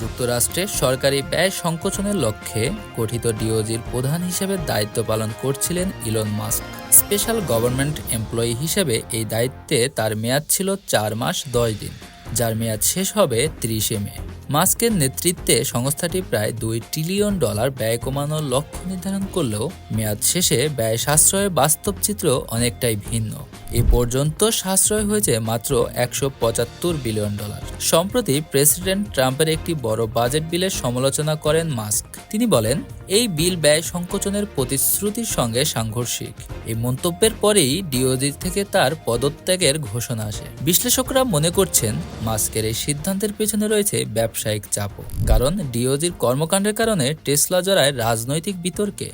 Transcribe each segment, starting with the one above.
যুক্তরাষ্ট্রে সরকারি ব্যয় সংকোচনের লক্ষ্যে গঠিত ডিওজির প্রধান হিসেবে দায়িত্ব পালন করছিলেন Elon Musk. Special government employee হিসেবে এই দায়িত্বে তার মেয়াদ ছিল চার মাস দশ দিন, যার মেয়াদ শেষ হবে ত্রিশে মে। মাস্কের নেতৃত্বে সংস্থাটি প্রায় দুই ট্রিলিয়ন ডলার ব্যয় কমানোর লক্ষ্য নির্ধারণ করলেও মেয়াদ শেষে ব্যয় সাশ্রয়ের বাস্তব চিত্র অনেকটাই ভিন্ন। এ পর্যন্ত সাশ্রয় হয়েছে মাত্র একশো পঁচাত্তর বিলিয়ন ডলার। সম্প্রতি প্রেসিডেন্ট ট্রাম্পের একটি বড় বাজেট বিলের সমালোচনা করেন মাস্ক। তিনি বলেন, এই বিল ব্যয় সংকোচনের প্রতিশ্রুতির সঙ্গে সাংঘর্ষিক। এই মন্তব্যের পরেই ডিওজি থেকে তার পদত্যাগের ঘোষণা আসে। বিশ্লেষকরা মনে করছেন, মাস্কের এই সিদ্ধান্তের পেছনে রয়েছে ব্যবসায়িক চাপও। কারণ ডিওজির কর্মকাণ্ডের কারণে টেসলা জড়ায় রাজনৈতিক বিতর্কে,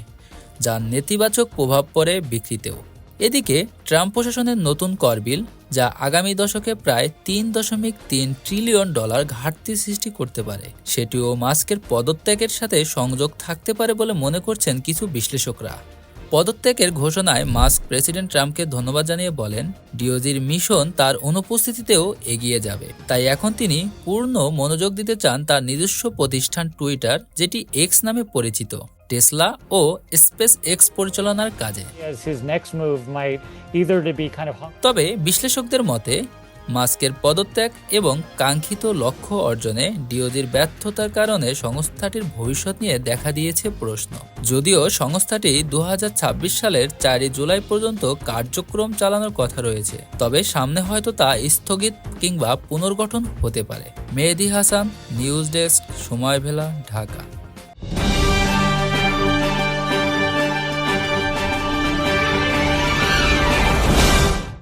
যার নেতিবাচক প্রভাব পড়ে বিক্রিতেও। এদিকে ট্রাম্প প্রশাসনের নতুন কর বিল, যা আগামী দশকে প্রায় তিন দশমিক তিন ট্রিলিয়ন ডলার ঘাটতি সৃষ্টি করতে পারে। সেটিও মাস্কের পদত্যাগের সাথে সংযোগ থাকতে পারে বলে মনে করছেন কিছু বিশ্লেষকরা। পদত্যাগের ঘোষণায় মাস্ক প্রেসিডেন্ট ট্রাম্পকে ধন্যবাদ জানিয়ে বলেন ডিওজির মিশন তার অনুপস্থিতিতেও এগিয়ে যাবে। তাই এখন তিনি পূর্ণ মনোযোগ দিতে চান তার নিজস্ব প্রতিষ্ঠান টুইটার যেটি এক্স নামে পরিচিত টেসলা ও স্পেস এক্স পরিচালনার কাজে। তবে বিশ্লেষকদের মতে মাস্কের পদত্যাগ এবং কাঙ্ক্ষিত লক্ষ্য অর্জনে ডিওজির ব্যর্থতার কারণে সংস্থাটির ভবিষ্যৎ নিয়ে দেখা দিয়েছে প্রশ্ন। যদিও সংস্থাটি দু হাজার ছাব্বিশ সালের চারই জুলাই পর্যন্ত কার্যক্রম চালানোর কথা রয়েছে, তবে সামনে হয়তো তা স্থগিত কিংবা পুনর্গঠন হতে পারে। মেহেদি হাসান, নিউজ ডেস্ক, সময় ভেলা, ঢাকা।